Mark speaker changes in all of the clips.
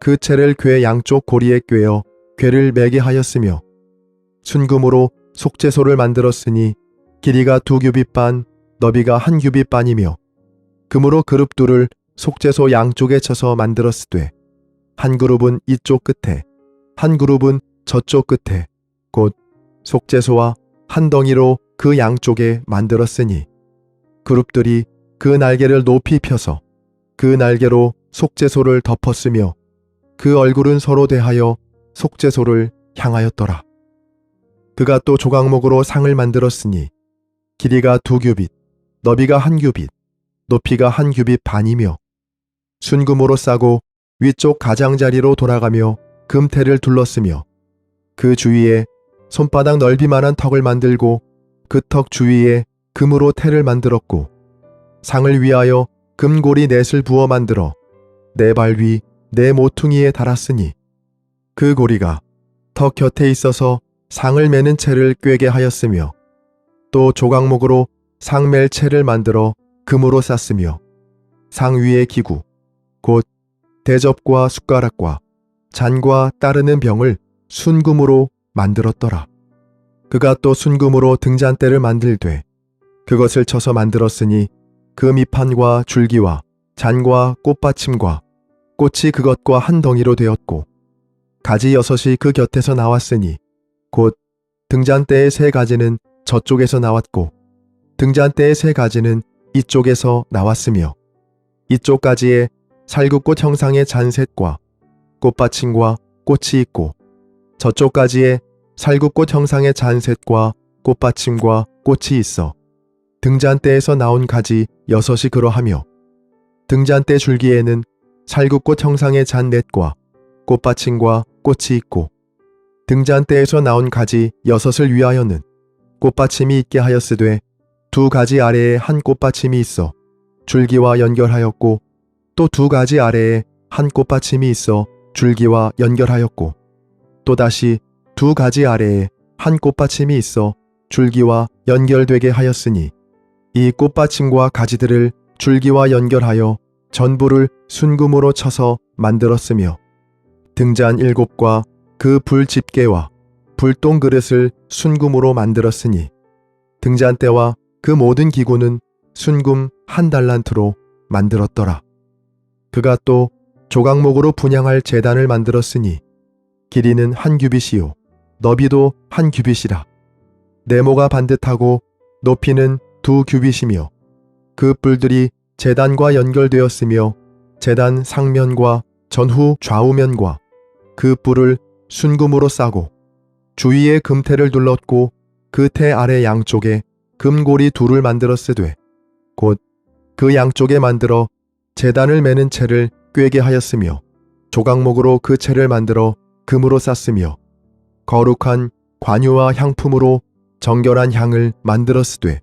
Speaker 1: 그 채를 궤 양쪽 고리에 꿰어 궤를 매게 하였으며 순금으로 속죄소를 만들었으니 길이가 두 규빗 반, 너비가 한 규빗 반이며 금으로 그룹 둘을 속죄소 양쪽에 쳐서 만들었으되 한 그룹은 이쪽 끝에 한 그룹은 저쪽 끝에 곧 속죄소와 한 덩이로 그 양쪽에 만들었으니 그룹들이 그 날개를 높이 펴서 그 날개로 속죄소를 덮었으며 그 얼굴은 서로 대하여 속죄소를 향하였더라. 그가 또 조각목으로 상을 만들었으니 길이가 두 규빗, 너비가 한 규빗, 높이가 한 규빗 반이며 순금으로 싸고 위쪽 가장자리로 돌아가며 금태를 둘렀으며 그 주위에 손바닥 넓이만한 턱을 만들고 그 턱 주위에 금으로 태를 만들었고 상을 위하여 금고리 넷을 부어 만들어 네 발 위 네 모퉁이에 달았으니 그 고리가 턱 곁에 있어서 상을 매는 채를 꿰게 하였으며 또 조각목으로 상멜 채를 만들어 금으로 쌌으며 상 위의 기구 곧 대접과 숟가락과 잔과 따르는 병을 순금으로 만들었더라. 그가 또 순금으로 등잔대를 만들되 그것을 쳐서 만들었으니 그 밑판과 줄기와 잔과 꽃받침과 꽃이 그것과 한 덩이로 되었고 가지 여섯이 그 곁에서 나왔으니 곧 등잔대의 세 가지는 저쪽에서 나왔고 등잔대의 세 가지는 이쪽에서 나왔으며 이쪽 가지에 살구꽃 형상의 잔셋과 꽃받침과 꽃이 있고 저쪽 가지에 살구꽃 형상의 잔셋과 꽃받침과 꽃이 있어 등잔대에서 나온 가지 여섯이 그러하며 등잔대 줄기에는 살구꽃 형상의 잔넷과 꽃받침과 꽃이 있고 등잔대에서 나온 가지 여섯을 위하여는 꽃받침이 있게 하였으되 두 가지 아래에 한 꽃받침이 있어 줄기와 연결하였고 또 두 가지 아래에 한 꽃받침이 있어 줄기와 연결하였고 또다시 두 가지 아래에 한 꽃받침이 있어 줄기와 연결되게 하였으니 이 꽃받침과 가지들을 줄기와 연결하여 전부를 순금으로 쳐서 만들었으며 등잔 일곱과 그 불 집게와 불똥 그릇을 순금으로 만들었으니 등잔대와 그 모든 기구는 순금 한 달란트로 만들었더라. 그가 또 조각목으로 분양할 재단을 만들었으니 길이는 한 규빗이요 너비도 한 규빗이라 네모가 반듯하고 높이는 두 규빗이며 그 뿔들이 재단과 연결되었으며 재단 상면과 전후 좌우면과 그 뿔을 순금으로 싸고 주위에 금태를 둘렀고 그 태 아래 양쪽에 금고리 둘을 만들었으되 곧 그 양쪽에 만들어 재단을 매는 채를 꿰게 하였으며 조각목으로 그 채를 만들어 금으로 쌌으며 거룩한 관유와 향품으로 정결한 향을 만들었으되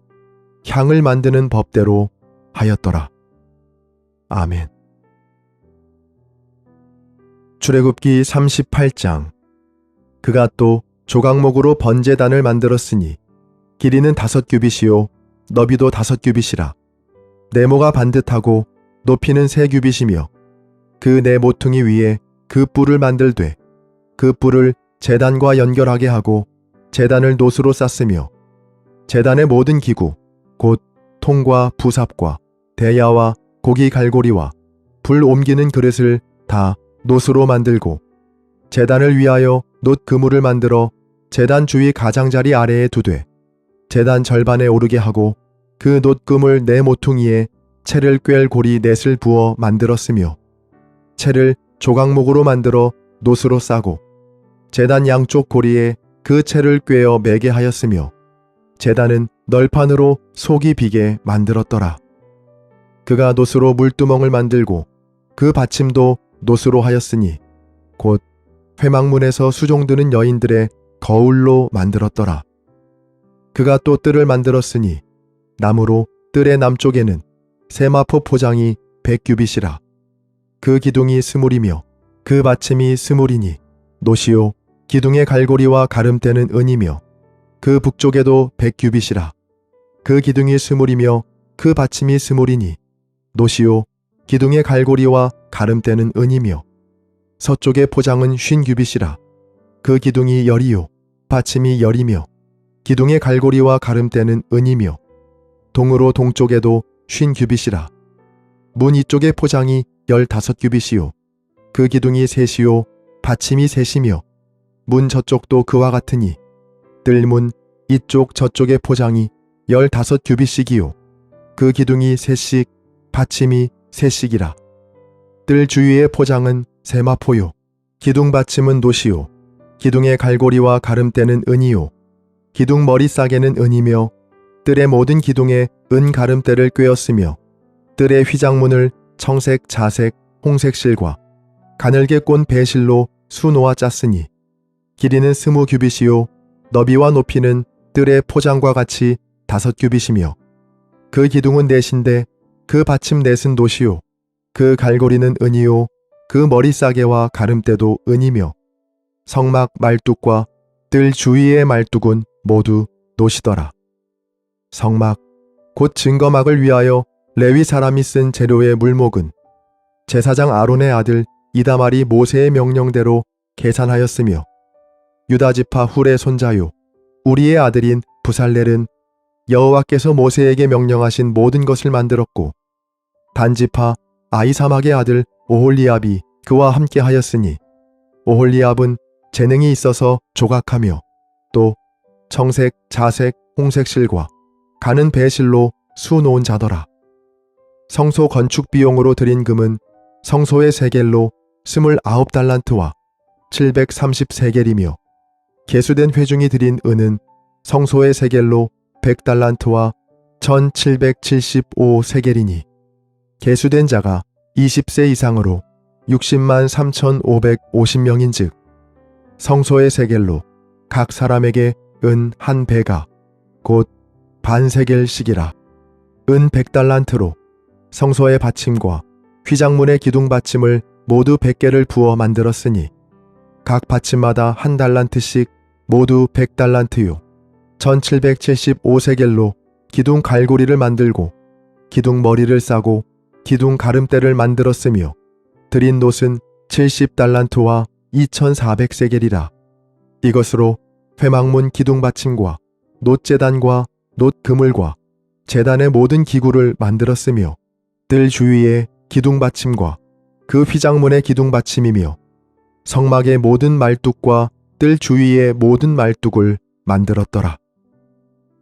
Speaker 1: 향을 만드는 법대로 하였더라. 아멘. 출애굽기 38장 그가 또 조각목으로 번제단을 만들었으니 길이는 다섯 규빗이요 너비도 다섯 규빗이라 네모가 반듯하고 높이는 세 규빗이며 그 네 모퉁이 위에 그 뿔을 만들되 그 뿔을 재단과 연결하게 하고 재단을 노수로 쌌으며 재단의 모든 기구 곧 통과 부삽과 대야와 고기 갈고리와 불 옮기는 그릇을 다 노수로 만들고 재단을 위하여 놋 그물을 만들어 재단 주위 가장자리 아래에 두되 재단 절반에 오르게 하고 그 놋 그물 네 모퉁이에 채를 꿰 고리 넷을 부어 만들었으며 채를 조각목으로 만들어 노수로 싸고 재단 양쪽 고리에 그 채를 꿰어 매게 하였으며 재단은 널판으로 속이 비게 만들었더라. 그가 노수로 물두멍을 만들고 그 받침도 노수로 하였으니 곧 회막문에서 수종드는 여인들의 거울로 만들었더라. 그가 또 뜰을 만들었으니 나무로 뜰의 남쪽에는 세마포 포장이 백규빗이라. 그 기둥이 스물이며 그 받침이 스물이니 노시오 기둥의 갈고리와 가름대는 은이며 그 북쪽에도 백규빗이라. 그 기둥이 스물이며 그 받침이 스물이니 노시오 기둥의 갈고리와 가름대는 은이며 서쪽의 포장은 쉰 규빗이라. 그 기둥이 열이요 받침이 열이며 기둥의 갈고리와 가름대는 은이며 동으로 동쪽에도 쉰 규빗이라. 문 이쪽의 포장이 열다섯 규빗이요. 그 기둥이 셋이요. 받침이 셋이며 문 저쪽도 그와 같으니 뜰문 이쪽 저쪽의 포장이 열다섯 규빗씩이요. 그 기둥이 셋씩 받침이 셋씩이라. 뜰 주위의 포장은 세마포요. 기둥 받침은 노시요. 기둥의 갈고리와 가름대는 은이요. 기둥 머리 싸개는 은이며 뜰의 모든 기둥에 은 가름대를 꿰었으며 뜰의 휘장문을 청색, 자색, 홍색 실과 가늘게 꼰 배실로 수놓아 짰으니 길이는 스무 규빗이요 너비와 높이는 뜰의 포장과 같이 다섯 규빗이며 그 기둥은 넷인데 그 받침 넷은 도시요 그 갈고리는 은이요 그 머리 싸개와 가름대도 은이며 성막 말뚝과 뜰 주위의 말뚝은 모두 노시더라. 성막 곧 증거막을 위하여 레위 사람이 쓴 재료의 물목은 제사장 아론의 아들 이다말이 모세의 명령대로 계산하였으며 유다 지파 훌의 손자요 우리의 아들인 부살렐은 여호와께서 모세에게 명령하신 모든 것을 만들었고 단지파 아이사막의 아들 오홀리압이 그와 함께 하였으니 오홀리압은 재능이 있어서 조각하며 또 청색, 자색, 홍색 실과 가는 배실로 수놓은 자더라. 성소 건축 비용으로 들인 금은 성소의 세겔로 스물아홉 달란트와 730세겔이며 개수된 회중이 들인 은은 성소의 세겔로 100달란트와 1775세겔이니 개수된 자가 20세 이상으로 60만 3,550명인즉 성소의 세겔로 각 사람에게 은 한 배가 곧 반세겔씩이라. 은 100달란트로 성소의 받침과 휘장문의 기둥 받침을 모두 100개를 부어 만들었으니 각 받침마다 한 달란트씩 모두 100달란트요 1775세겔로 기둥 갈고리를 만들고 기둥 머리를 싸고 기둥 가름대를 만들었으며 드린 놋은 70달란트와 2400세겔이라 이것으로 회막문 기둥 받침과 놋재단과 놋 그물과 재단의 모든 기구를 만들었으며 뜰 주위에 기둥 받침과 그 휘장문의 기둥 받침이며 성막의 모든 말뚝과 뜰 주위의 모든 말뚝을 만들었더라.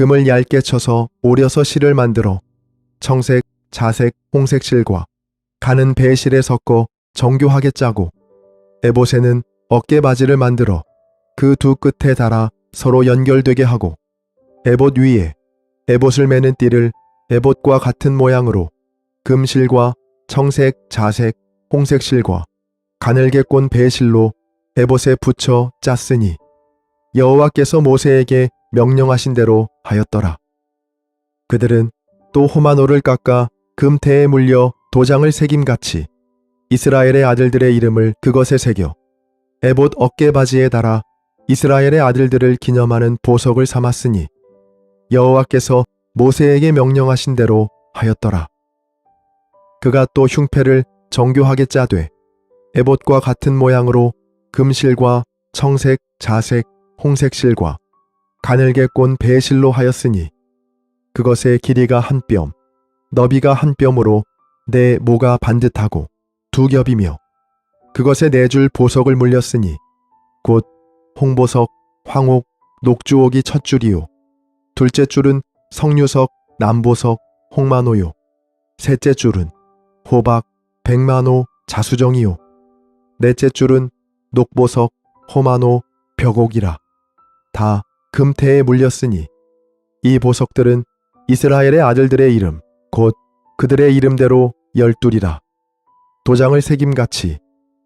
Speaker 1: 금을 얇게 쳐서 오려서 실을 만들어 청색, 자색, 홍색 실과 가는 배 실에 섞어 정교하게 짜고 에봇에는 어깨 바지를 만들어 그 두 끝에 달아 서로 연결되게 하고 에봇 위에 에봇을 매는 띠를 에봇과 같은 모양으로 금실과 청색, 자색, 홍색 실과 가늘게 꼰 배실로 에봇에 붙여 짰으니 여호와께서 모세에게 명령하신 대로 하였더라. 그들은 또 호마노를 깎아 금태에 물려 도장을 새김같이 이스라엘의 아들들의 이름을 그것에 새겨 에봇 어깨 바지에 달아 이스라엘의 아들들을 기념하는 보석을 삼았으니 여호와께서 모세에게 명령하신 대로 하였더라. 그가 또 흉패를 정교하게 짜되 에봇과 같은 모양으로 금실과 청색, 자색, 홍색 실과 가늘게 꼰 배실로 하였으니 그것의 길이가 한 뼘, 너비가 한 뼘으로 내 모가 반듯하고 두 겹이며 그것에 네 줄 보석을 물렸으니 곧 홍보석, 황옥, 녹주옥이 첫 줄이요. 둘째 줄은 성류석, 남보석, 홍만호요. 셋째 줄은 호박, 백만호, 자수정이요. 넷째 줄은 녹보석, 호만호, 벽옥이라. 다 금태에 물렸으니 이 보석들은 이스라엘의 아들들의 이름, 곧 그들의 이름대로 열둘이라. 도장을 새김같이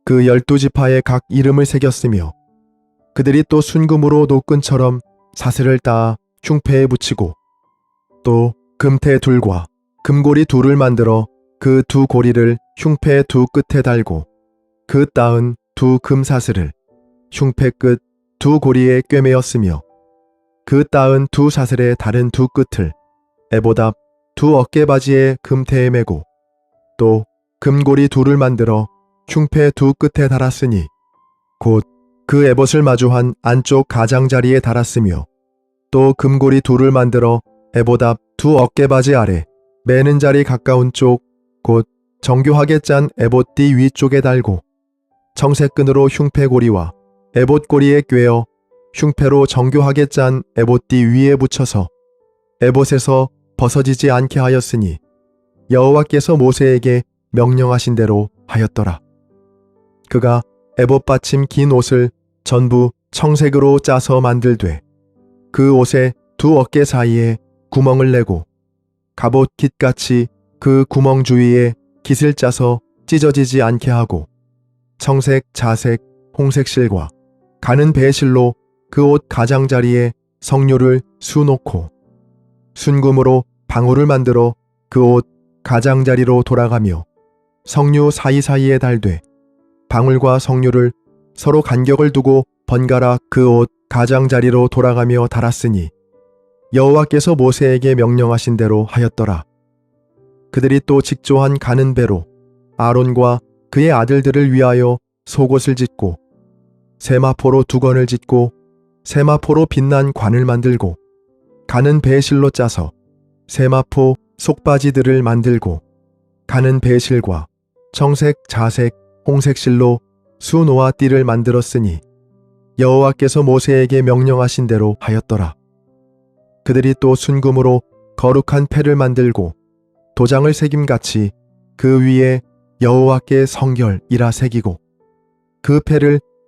Speaker 1: 그 열두 지파의 각 이름을 새겼으며 그들이 또 순금으로 노끈처럼 사슬을 따아 흉패에 붙이고 또 금태 둘과 금고리 둘을 만들어 그 두 고리를 흉패 두 끝에 달고 그 따은 두 금사슬을 흉패 끝 두 고리에 꿰매었으며 그 따은 두 사슬의 다른 두 끝을 에보답 두 어깨바지에 금태에 매고 또 금고리 둘을 만들어 흉패 두 끝에 달았으니 곧 그 에봇을 마주한 안쪽 가장자리에 달았으며 또 금고리 둘을 만들어 에보답 두 어깨바지 아래 매는 자리 가까운 쪽 곧 정교하게 짠 에봇띠 위쪽에 달고 청색끈으로 흉패고리와 에봇고리에 꿰어 흉패로 정교하게 짠 에봇띠 위에 붙여서 에봇에서 벗어지지 않게 하였으니 여호와께서 모세에게 명령하신 대로 하였더라. 그가 에봇 받침 긴 옷을 전부 청색으로 짜서 만들되 그 옷에 두 어깨 사이에 구멍을 내고 갑옷 깃같이 그 구멍 주위에 깃을 짜서 찢어지지 않게 하고 청색, 자색, 홍색 실과 가는 배실로 그 옷 가장자리에 성류를 수놓고 순금으로 방울을 만들어 그 옷 가장자리로 돌아가며 성류 사이사이에 달되 방울과 성류를 서로 간격을 두고 번갈아 그 옷 가장자리로 돌아가며 달았으니 여호와께서 모세에게 명령하신 대로 하였더라. 그들이 또 직조한 가는 배로 아론과 그의 아들들을 위하여 속옷을 짓고 세마포로 두건을 짓고 세마포로 빛난 관을 만들고 가는 배실로 짜서 세마포 속바지들을 만들고 가는 배실과 청색, 자색, 홍색 실로 수노아 띠를 만들었으니 여호와께서 모세에게 명령하신 대로 하였더라. 그들이 또 순금으로 거룩한 패를 만들고 도장을 새김같이 그 위에 여호와께 성결이라 새기고 그 패를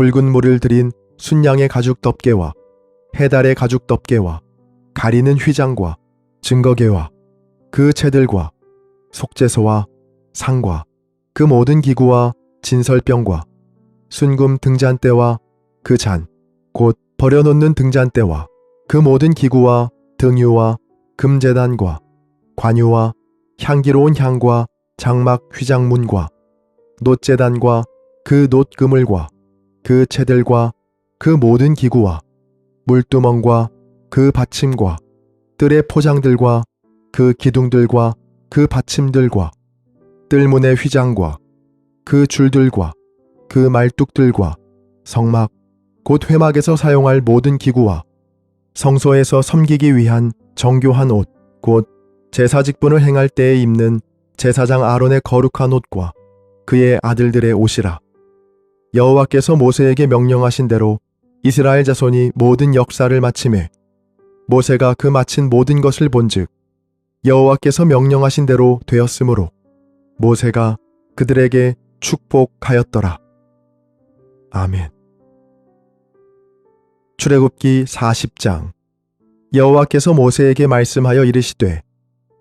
Speaker 1: 붉은 물을 들인 순양의 가죽 덮개와 해달의 가죽 덮개와 가리는 휘장과 증거개와 그 채들과 속죄소와 상과 그 모든 기구와 진설병과 순금 등잔대와 그 잔, 곧 버려놓는 등잔대와 그 모든 기구와 등유와 금재단과 관유와 향기로운 향과 장막 휘장문과 놋재단과 그 놋그물과 그 채들과 그 모든 기구와 물두멍과 그 받침과 뜰의 포장들과 그 기둥들과 그 받침들과 뜰문의 휘장과 그 줄들과 그 말뚝들과 성막 곧 회막에서 사용할 모든 기구와 성소에서 섬기기 위한 정교한 옷, 곧 제사 직분을 행할 때에 입는 제사장 아론의 거룩한 옷과 그의 아들들의 옷이라. 여호와께서 모세에게 명령하신 대로 이스라엘 자손이 모든 역사를 마침에 모세가 그 마친 모든 것을 본즉 여호와께서 명령하신 대로 되었으므로 모세가 그들에게 축복하였더라. 아멘. 출애굽기 40장 여호와께서 모세에게 말씀하여 이르시되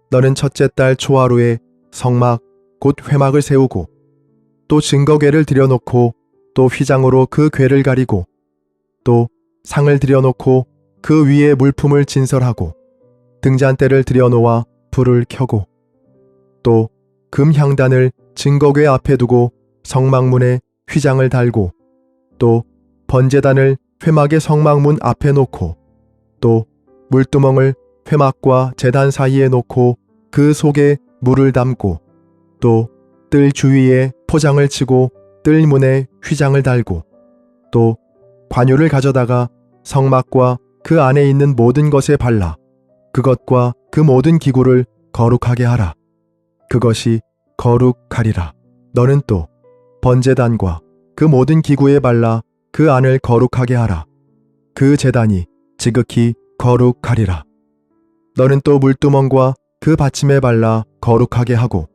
Speaker 1: 너는 첫째 달 초하루에 성막 곧 회막을 세우고 또 증거궤를 들여놓고 또 휘장으로 그 궤를 가리고 또 상을 들여놓고 그 위에 물품을 진설하고 등잔대를 들여놓아 불을 켜고 또 금향단을 증거궤 앞에 두고 성막문에 휘장을 달고 또 번제단을 회막의 성막문 앞에 놓고 또 물두멍을 회막과 제단 사이에 놓고 그 속에 물을 담고 또 뜰 주위에 포장을 치고 뜰 문에 휘장을 달고 또 관유를 가져다가 성막과 그 안에 있는 모든 것에 발라 그것과 그 모든 기구를 거룩하게 하라. 그것이 거룩하리라. 너는 또 번제단과 그 모든 기구에 발라 그 안을 거룩하게 하라. 그 제단이 지극히 거룩하리라. 너는 또 물두멍과 그 받침에 발라 거룩하게 하고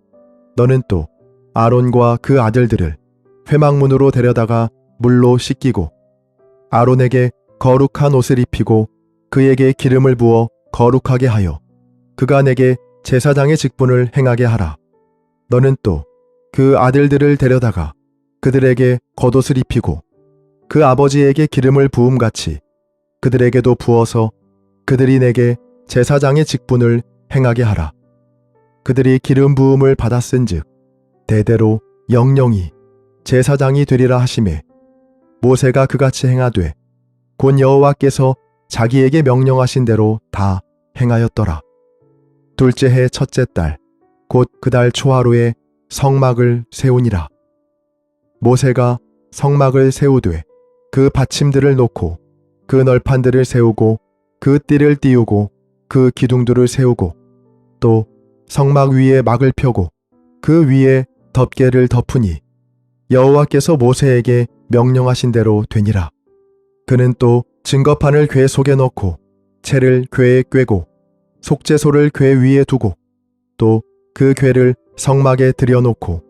Speaker 1: 너는 또 아론과 그 아들들을 회막문으로 데려다가 물로 씻기고 아론에게 거룩한 옷을 입히고 그에게 기름을 부어 거룩하게 하여 그가 내게 제사장의 직분을 행하게 하라. 너는 또 그 아들들을 데려다가 그들에게 겉옷을 입히고 그 아버지에게 기름을 부음 같이 그들에게도 부어서 그들이 내게 제사장의 직분을 행하게 하라. 그들이 기름 부음을 받았은즉 대대로 영영이 제사장이 되리라 하심에 모세가 그같이 행하되 곧 여호와께서 자기에게 명령하신 대로 다 행하였더라. 둘째 해 첫째 달 곧 그 달 초하루에 성막을 세우니라. 모세가 성막을 세우되 그 받침들을 놓고 그 널판들을 세우고 그 띠를 띄우고 그 기둥들을 세우고 또 성막 위에 막을 펴고 그 위에 덮개를 덮으니 여호와께서 모세에게 명령하신 대로 되니라. 그는 또 증거판을 궤 속에 넣고 채를 궤에 꿰고 속죄소를 궤 위에 두고 또 그 궤를 성막에 들여놓고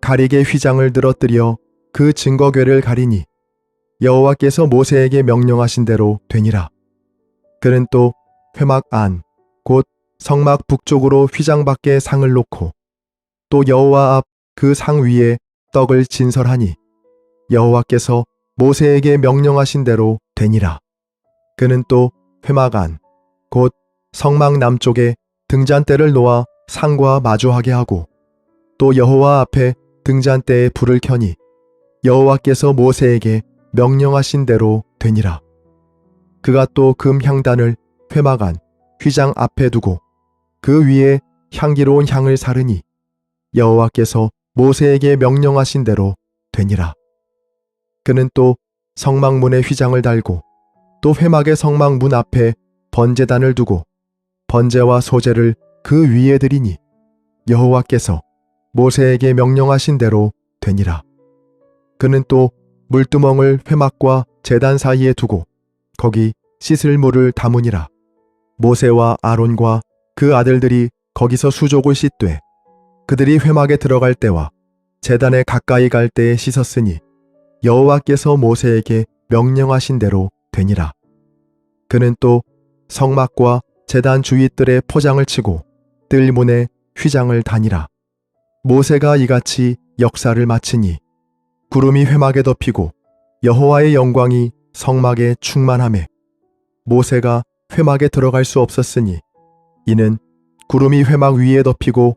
Speaker 1: 가리개 휘장을 늘어뜨려 그 증거궤를 가리니 여호와께서 모세에게 명령하신 대로 되니라. 그는 또 회막 안, 곧 성막 북쪽으로 휘장 밖에 상을 놓고 또 여호와 앞 그 상 위에 떡을 진설하니 여호와께서 모세에게 명령하신 대로 되니라. 그는 또 회막 안, 곧 성막 남쪽에 등잔대를 놓아 상과 마주하게 하고 또 여호와 앞에 등잔대에 불을 켜니 여호와께서 모세에게 명령하신 대로 되니라. 그가 또 금 향단을 회막 안 휘장 앞에 두고 그 위에 향기로운 향을 사르니 여호와께서 모세에게 명령하신 대로 되니라. 그는 또 성막문에 휘장을 달고 또 회막의 성막문 앞에 번제단을 두고 번제와 소제를 그 위에 드리니 여호와께서 모세에게 명령하신 대로 되니라. 그는 또 물두멍을 회막과 제단 사이에 두고 거기 씻을 물을 담으니라. 모세와 아론과 그 아들들이 거기서 수족을 씻되 그들이 회막에 들어갈 때와 제단에 가까이 갈 때에 씻었으니 여호와께서 모세에게 명령하신 대로 되니라. 그는 또 성막과 제단 주위 뜰에 포장을 치고 뜰문에 휘장을 다니라. 모세가 이같이 역사를 마치니 구름이 회막에 덮이고 여호와의 영광이 성막에 충만함에 모세가 회막에 들어갈 수 없었으니 이는 구름이 회막 위에 덮이고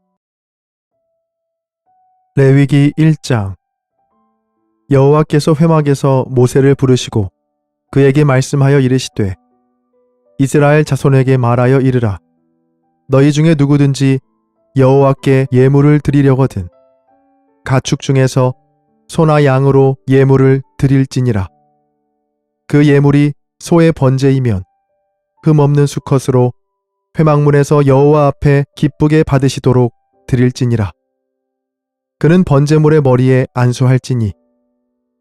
Speaker 1: 레위기 1장. 여호와께서 회막에서 모세를 부르시고 그에게 말씀하여 이르시되 이스라엘 자손에게 말하여 이르라. 너희 중에 누구든지 여호와께 예물을 드리려거든 가축 중에서 소나 양으로 예물을 드릴지니라. 그 예물이 소의 번제이면 흠 없는 수컷으로 회막문에서 여호와 앞에 기쁘게 받으시도록 드릴지니라 그는 번제물의 머리에 안수할지니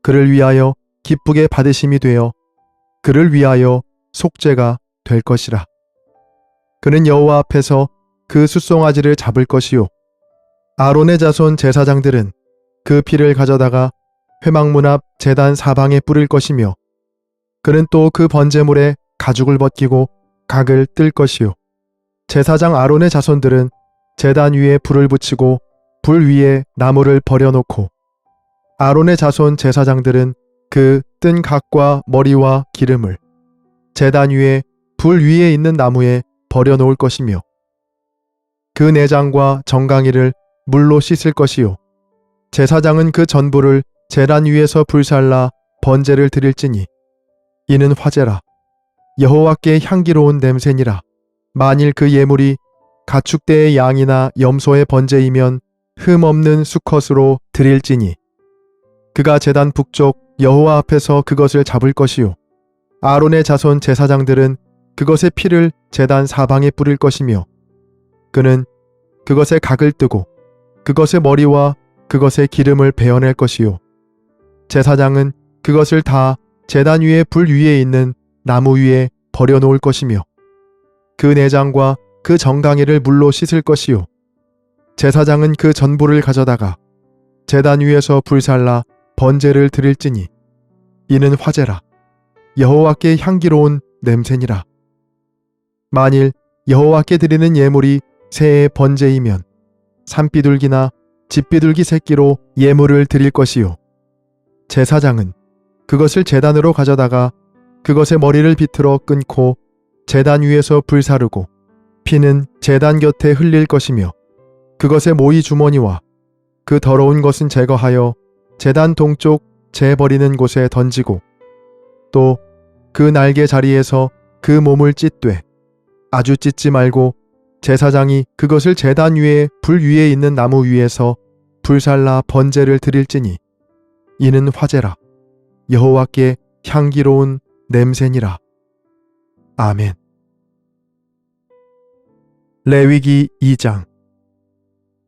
Speaker 1: 그를 위하여 기쁘게 받으심이 되어 그를 위하여 속죄가 될 것이라. 그는 여호와 앞에서 그 숫송아지를 잡을 것이요 아론의 자손 제사장들은 그 피를 가져다가 회막문 앞 제단 사방에 뿌릴 것이며 그는 또 그 번제물에 가죽을 벗기고 각을 뜰 것이요. 제사장 아론의 자손들은 제단 위에 불을 붙이고 불 위에 나무를 버려놓고 아론의 자손 제사장들은 그 뜬 각과 머리와 기름을 제단 위에 불 위에 있는 나무에 버려놓을 것이며 그 내장과 정강이를 물로 씻을 것이요. 제사장은 그 전부를 제단 위에서 불살라 번제를 드릴지니 이는 화제라. 여호와께 향기로운 냄새니라. 만일 그 예물이 가축대의 양이나 염소의 번제이면 흠 없는 수컷으로 드릴지니. 그가 제단 북쪽 여호와 앞에서 그것을 잡을 것이요. 아론의 자손 제사장들은 그것의 피를 제단 사방에 뿌릴 것이며 그는 그것에 각을 뜨고 그것의 머리와 그것의 기름을 베어낼 것이요. 제사장은 그것을 다 제단 위에 불 위에 있는 나무 위에 버려놓을 것이며 그 내장과 그 정강이를 물로 씻을 것이요 제사장은 그 전부를 가져다가 제단 위에서 불살라 번제를 드릴지니 이는 화제라. 여호와께 향기로운 냄새니라. 만일 여호와께 드리는 예물이 새의 번제이면 산비둘기나 집비둘기 새끼로 예물을 드릴 것이요. 제사장은 그것을 제단으로 가져다가 그것의 머리를 비틀어 끊고 제단 위에서 불사르고 피는 제단 곁에 흘릴 것이며 그것의 모이 주머니와 그 더러운 것은 제거하여 제단 동쪽 재 버리는 곳에 던지고 또 그 날개 자리에서 그 몸을 찢되 아주 찢지 말고 제사장이 그것을 제단 위에 불 위에 있는 나무 위에서 불살라 번제를 드릴지니 이는 화제라. 여호와께 향기로운 냄새니라. 아멘. 레위기 2장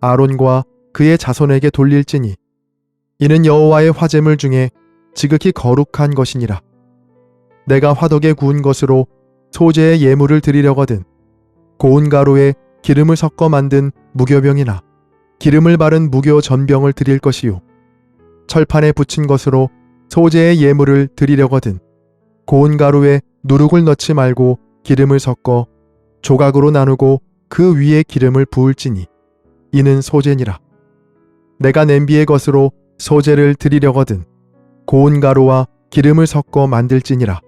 Speaker 1: 아론과 그의 자손에게 돌릴지니. 이는 여호와의 화제물 중에 지극히 거룩한 것이니라. 내가 화덕에 구운 것으로 소재의 예물을 드리려거든 고운 가루에 기름을 섞어 만든 무교병이나 기름을 바른 무교 전병을 드릴 것이요. 철판에 붙인 것으로 소재의 예물을 드리려거든 고운 가루에 누룩을 넣지 말고 기름을 섞어 조각으로 나누고 그 위에 기름을 부을지니 이는 소재니라. 내가 냄비의 것으로 소재를 드리려거든 고운 가루와 기름을 섞어 만들지니라.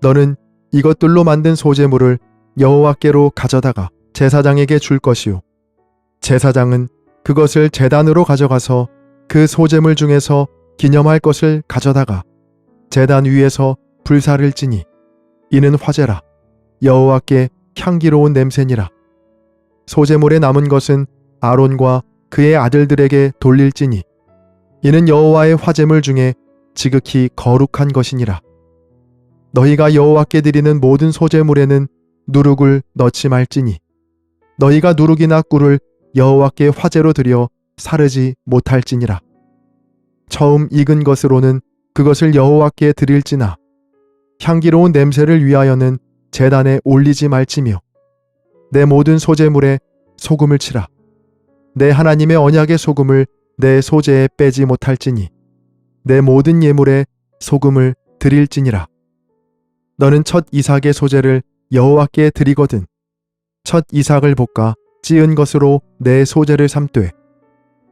Speaker 1: 너는 이것들로 만든 소재물을 여호와께로 가져다가 제사장에게 줄 것이요. 제사장은 그것을 제단으로 가져가서 그 소재물 중에서 기념할 것을 가져다가 제단 위에서 불사를 찌니. 이는 화제라. 여호와께 향기로운 냄새니라. 소재물에 남은 것은 아론과 그의 아들들에게 돌릴지니. 이는 여호와의 화제물 중에 지극히 거룩한 것이니라. 너희가 여호와께 드리는 모든 소재물에는 누룩을 넣지 말지니. 너희가 누룩이나 꿀을 여호와께 화제로 드려 사르지 못할지니라. 처음 익은 것으로는 그것을 여호와께 드릴지나. 향기로운 냄새를 위하여는 제단에 올리지 말지며 내 모든 소재물에 소금을 치라 내 하나님의 언약의 소금을 내 소재에 빼지 못할지니 내 모든 예물에 소금을 드릴지니라. 너는 첫 이삭의 소재를 여호와께 드리거든. 첫 이삭을 볶아 찌은 것으로 내 소재를 삼되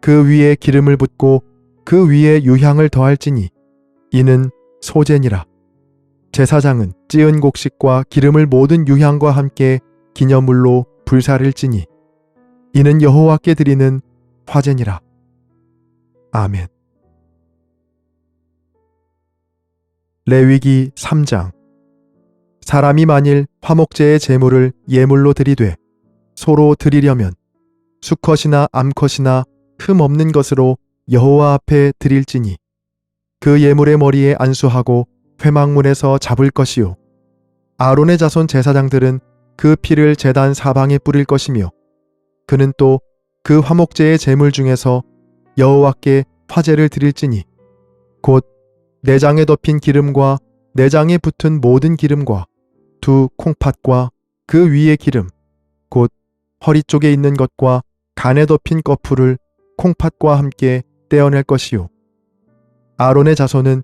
Speaker 1: 그 위에 기름을 붓고 그 위에 유향을 더할지니 이는 소재니라. 제사장은 찌은 곡식과 기름을 모든 유향과 함께 기념물로 불사를지니 이는 여호와께 드리는 화제니라. 아멘. 레위기 3장. 사람이 만일 화목제의 제물을 예물로 드리되 소로 드리려면 수컷이나 암컷이나 흠 없는 것으로 여호와 앞에 드릴지니 그 예물의 머리에 안수하고 회막문에서 잡을 것이요. 아론의 자손 제사장들은 그 피를 제단 사방에 뿌릴 것이며 그는 또 그 화목제의 제물 중에서 여호와께 화제를 드릴지니 곧 내장에 덮인 기름과 내장에 붙은 모든 기름과 두 콩팥과 그 위의 기름 곧 허리 쪽에 있는 것과 간에 덮인 거풀을 콩팥과 함께 떼어낼 것이요. 아론의 자손은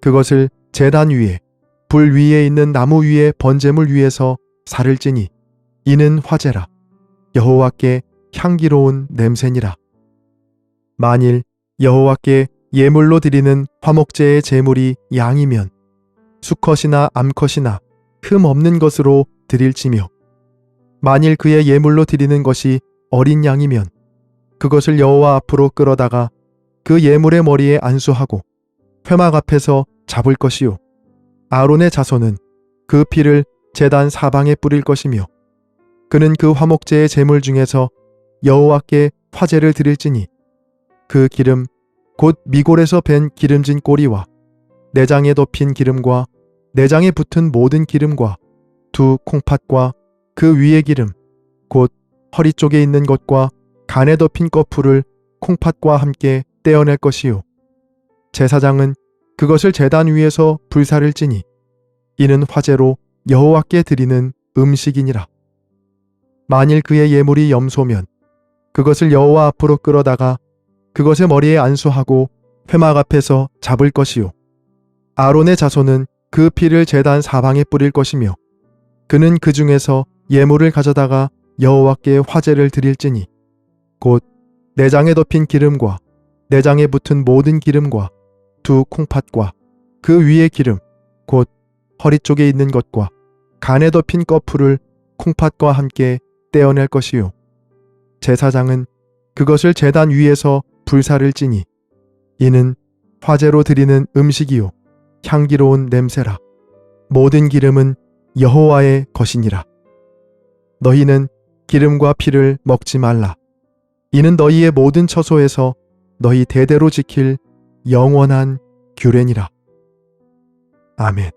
Speaker 1: 그것을 제단 위에 불 위에 있는 나무 위에 번제물 위에서 살을 찌니 이는 화제라 여호와께 향기로운 냄새니라. 만일 여호와께 예물로 드리는 화목제의 제물이 양이면 수컷이나 암컷이나 흠 없는 것으로 드릴지며 만일 그의 예물로 드리는 것이 어린 양이면 그것을 여호와 앞으로 끌어다가 그 예물의 머리에 안수하고 회막 앞에서 잡을 것이요. 아론의 자손은 그 피를 제단 사방에 뿌릴 것이며 그는 그 화목제의 제물 중에서 여호와께 화제를 드릴지니 그 기름 곧 미골에서 밴 기름진 꼬리와 내장에 덮인 기름과 내장에 붙은 모든 기름과 두 콩팥과 그 위의 기름 곧 허리 쪽에 있는 것과 간에 덮인 거풀을 콩팥과 함께 떼어낼 것이요. 제사장은 그것을 제단 위에서 불사를 찌니 이는 화제로 여호와께 드리는 음식이니라 만일 그의 예물이 염소면 그것을 여호와 앞으로 끌어다가 그것의 머리에 안수하고 회막 앞에서 잡을 것이요. 아론의 자손은 그 피를 제단 사방에 뿌릴 것이며 그는 그 중에서 예물을 가져다가 여호와께 화제를 드릴지니 곧 내장에 덮인 기름과 내장에 붙은 모든 기름과 두 콩팥과 그 위의 기름 곧 허리 쪽에 있는 것과 간에 덮인 거풀을 콩팥과 함께 떼어낼 것이요. 제사장은 그것을 제단 위에서 불사를 찌니 이는 화제로 드리는 음식이요. 향기로운 냄새라. 모든 기름은 여호와의 것이니라. 너희는 기름과 피를 먹지 말라. 이는 너희의 모든 처소에서 너희 대대로 지킬 영원한 규례니라. 아멘